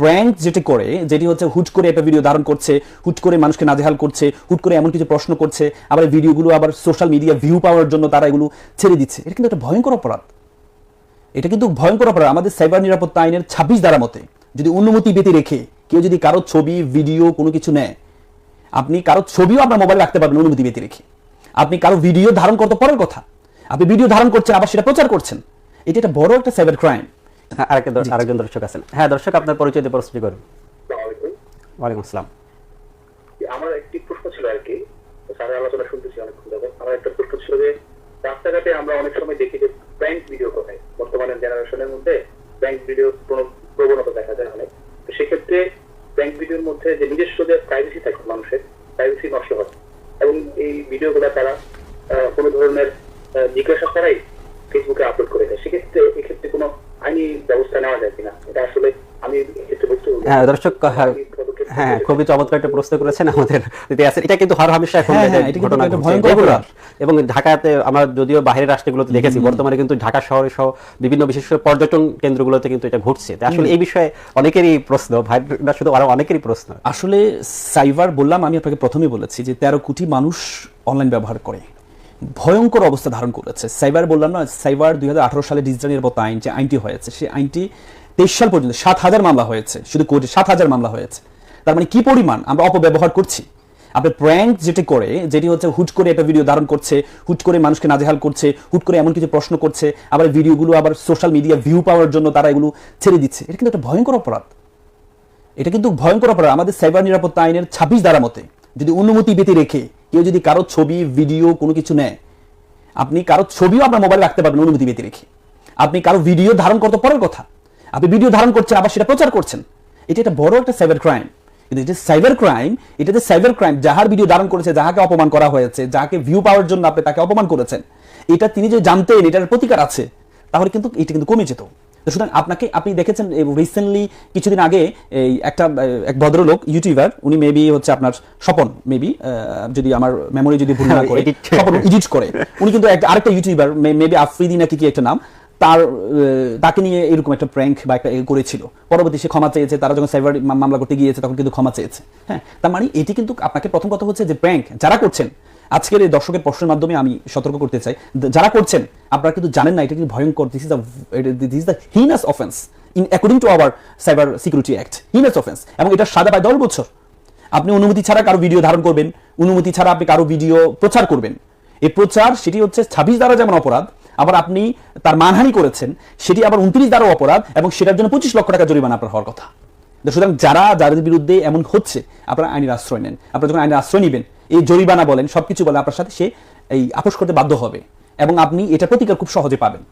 Prank যেটি করে, যেটি হচ্ছে হুট করে একটা ভিডিও ধারণ করছে, হুট করে মানুষকে নাজেহাল করছে, হুট করে এমন কিছু প্রশ্ন করছে, আবার ভিডিওগুলো আবার সোশ্যাল মিডিয়া ভিউ পাওয়ার জন্য তারা এগুলো ছেড়ে দিচ্ছে। এটা কিন্তু একটা ভয়ঙ্কর অপরাধ। এটা কিন্তু ভয়ঙ্কর অপরাধ। আমাদের সাইবার নিরাপত্তা আইনের ছাব্বিশ ধারা মতে যদি অনুমতি পেতে রেখে কেউ যদি কারও ছবি ভিডিও কোনো কিছু নেয়, আপনি কারও ছবিও আপনার মোবাইলে রাখতে পারবেন অনুমতি পেতে রেখে। আপনি কারও ভিডিও ধারণ করতে পরের কথা, আপনি ভিডিও ধারণ করছেন, আবার সেটা প্রচার করছেন। এটা একটা বড় একটা সাইবার ক্রাইম আরেকটা আরেকজন দর্শক আছেন। হ্যাঁ দর্শক আপনার পরিচয় দিয়ে প্রশ্নটি করুন। ওয়ালাইকুম আসসালাম। আমার একটি প্রশ্ন ছিল আর কি। স্যারের আলোচনা শুনতেছি অনেকক্ষণ যাবত আমার একটা প্রশ্ন ছিল যে রাস্তাঘাটে আমরা অনেক সময় দেখি যে ব্যাংক ভিডিও করে বর্তমানের জেনারেশনের মধ্যে ব্যাংক ভিডিও প্রবণতা দেখা যায় অনেক। তো সেক্ষেত্রে ব্যাংক ভিডিওর মধ্যে যে নিজস্ব যে প্রাইভেসি থাকে মানুষের প্রাইভেসি নষ্ট হয়। এবং এই ভিডিওগুলো তারা কোনো ধরনের জিজ্ঞাসা করাই ফেসবুকে আপলোড করে দেয়। সেক্ষেত্রে এক্ষেত্রে কোনো আইনি ব্যবস্থা নেওয়া যায় কিনা? এটা আসলে আমি এক্ষেত্রে বুঝতে হ্যাঁ দর্শক হ্যাঁ, হ্যাঁ খুবই চমৎকার একটা প্রশ্ন করেছেন আমাদের। এটা কিন্তু হর হামেশা এখন যে এটা কিন্তু ঘটনা একটা ঘটছে, ভয়ঙ্কর regular। অপরাধ। এবং ঢাকাতে আমরা যদিও বাইরের রাষ্ট্রগুলোতে দেখেছি বর্তমানে কিন্তু ঢাকা শহরে সহ বিভিন্ন বিশেষ করে পর্যটন কেন্দ্রগুলোতে কিন্তু এটা ঘটছে। আসলে এই বিষয়ে অনেকেরই প্রশ্ন ভাই শুধু আরও অনেকেরই প্রশ্ন। আসলে সাইবার বললাম আমি আপনাকে প্রথমেই বলেছি যে তেরো কোটি মানুষ অনলাইন ব্যবহার করে। ভয়ঙ্কর অবস্থা ধারণ করেছে। সাইবার বললাম না, সাইবার দুই সালে ডিজিটাল নিরাপত্তা আইন যে আইনটি হয়েছে। সেই আইনটি তেইশ সাল পর্যন্ত সাত হাজার মামলা হয়েছে। শুধু কোর্টে সাত হাজার মামলা হয়েছে। তার মানে কি পরিমাণ আমরা অপব্যবহার করছি? আপনি প্র্যাঙ্ক যেটি করে, যেটি হচ্ছে হুট করে একটা ভিডিও ধারণ করছে, হুট করে মানুষকে নাজেহাল করছে, হুট করে এমন কিছু প্রশ্ন করছে, আবার ভিডিওগুলো আবার সোশ্যাল মিডিয়া ভিউ পাওয়ার জন্য তারা এগুলো ছেড়ে দিচ্ছে। এটা কিন্তু একটা ভয়ঙ্কর অপরাধ। এটা কিন্তু ভয়ঙ্কর অপরাধ। আমাদের সাইবার নিরাপত্তা আইনের ছাব্বিশ ধারা মতে যদি অনুমতি পেতে রেখে কেউ যদি কারও ছবি ভিডিও কোনো কিছু নেয়, আপনি কারও ছবিও আপনার মোবাইলে রাখতে পারবেন অনুমতি পেতে রেখে। আপনি কারও ভিডিও ধারণ করতে পরের কথা। আপনি ভিডিও ধারণ করছেন আবার সেটা প্রচার করছেন। এটা একটা বড় একটা সাইবার ক্রাইম কিন্তু এটা সাইবার ক্রাইম এটা যে সাইবার ক্রাইম যাহার ভিডিও ধারণ করেছে, যাহাকে অপমান করা হয়েছে যাকে ভিউ পাওয়ার জন্য আপনি তাকে অপমান করেছেন, এটা তিনি যে জানতেন, এটার প্রতিকার আছে, তাহলে কিন্তু, এটা কিন্তু কমে যেত। তো সুতরাং আপনাকে আপনি দেখেছেন রিসেন্টলি কিছুদিন আগে এই একটা এক ভদ্রলোক ইউটিউবার উনি মেবি হচ্ছে আপনার স্বপন মেবি যদি আমার মেমোরি যদি ভুল না করে স্বপন এডিট করে। উনি কিন্তু একটা আরেকটা ইউটিউবার মেবি আফ্রিদি নাকি কি একটা নাম তার তাকে নিয়ে এরকম একটা প্র্যাঙ্ক বা একটা করেছিল। পরবর্তী সে ক্ষমা চেয়েছে তারা যখন সাইবার মামলা করতে গিয়েছে তখন কিন্তু ক্ষমা চেয়েছে। হ্যাঁ তার মানে এটি কিন্তু আপনাকে প্রথম কথা হচ্ছে যে প্র্যাঙ্ক যারা করছেন আজকের এই দর্শকের প্রশ্নের মাধ্যমে আমি সতর্ক করতে চাই। যারা করছেন, আপনারা কিন্তু জানেন না, এটা কিন্তু ভয়ঙ্কর this is this is the heinous offence in according to our cyber security act heinous offence এবং এটা সাদা পায় দশ বছর। আপনি অনুমতি ছাড়া কারও ভিডিও ধারণ করবেন, অনুমতি ছাড়া আপনি কারও ভিডিও প্রচার করবেন। এই প্রচার সেটি হচ্ছে ছাব্বিশ দ্বারা যেমন অপরাধ, আবার আপনি তার মানহানি করেছেন, সেটি আবার উনত্রিশ দ্বারা অপরাধ, এবং সেটার জন্য পঁচিশ লক্ষ টাকা জরিমানা আপনার হওয়ার কথা। সুতরাং যারা, যাদের বিরুদ্ধে এমন হচ্ছে, আপনারা আইনের আশ্রয় নেন। আপনারা যখন আইনের আশ্রয় নেবেন এই জরিমানা বলেন, সবকিছু বলেন আপনার সাথে সে এই আপোষ করতে বাধ্য হবে। এবং আপনি এটা প্রতিকার খুব সহজে পাবেন।